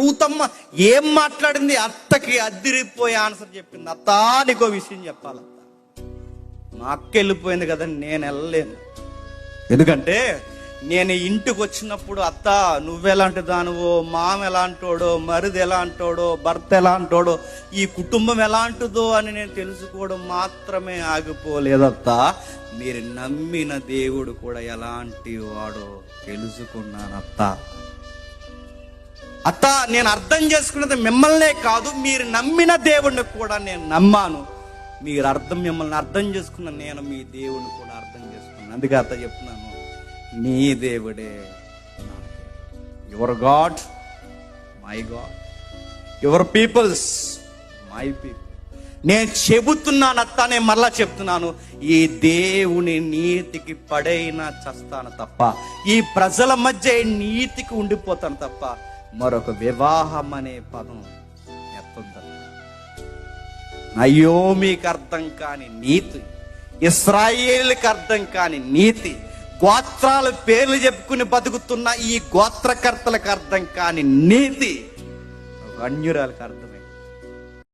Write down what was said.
రూతమ్మ ఏం మాట్లాడింది? అత్తకి అద్దిరిపోయి ఆన్సర్ చెప్పింది. అత్తా నీకో విషయం చెప్పాలత్త మా అక్క వెళ్ళిపోయింది కదా నేను వెళ్ళలేను. ఎందుకంటే నేను ఇంటికి వచ్చినప్పుడు అత్త నువ్వెలాంటి దానివో మామ ఎలాంటోడో మరిది ఎలాంటోడో భర్త ఎలాంటోడో ఈ కుటుంబం ఎలాంటిదో అని నేను తెలుసుకోవడం మాత్రమే ఆగిపోలేదత్త మీరు నమ్మిన దేవుడు కూడా ఎలాంటి వాడో తెలుసుకున్నాను అత్త నేను అర్థం చేసుకున్నది మిమ్మల్నే కాదు మీరు నమ్మిన దేవుణ్ణి కూడా నేను నమ్మాను. మీరు అర్థం మిమ్మల్ని అర్థం చేసుకున్న నేను మీ దేవుణ్ణి కూడా అర్థం చేసుకున్నాను. అందుకే అత్త చెప్తున్నాను నీ దేవుడే your god my god your peoples my people నేను చెబుతున్నాను అత్త నేను మరలా చెప్తున్నాను ఈ దేవుని నీతికి పడైనా చస్తాను తప్ప ఈ ప్రజల మధ్య నీతికి ఉండిపోతాను తప్ప మరొక వివాహం అనే పదం ఎత్తుందత్త అయ్యో మీకు అర్థం కాని నీతి ఇస్రాయేల్కి అర్థం కాని నీతి గోత్రాల పేర్లు చెప్పుకుని బతుకుతున్న ఈ గోత్రకర్తలకు అర్థం కాని నీతి అన్యురాలకు అర్థమైంది.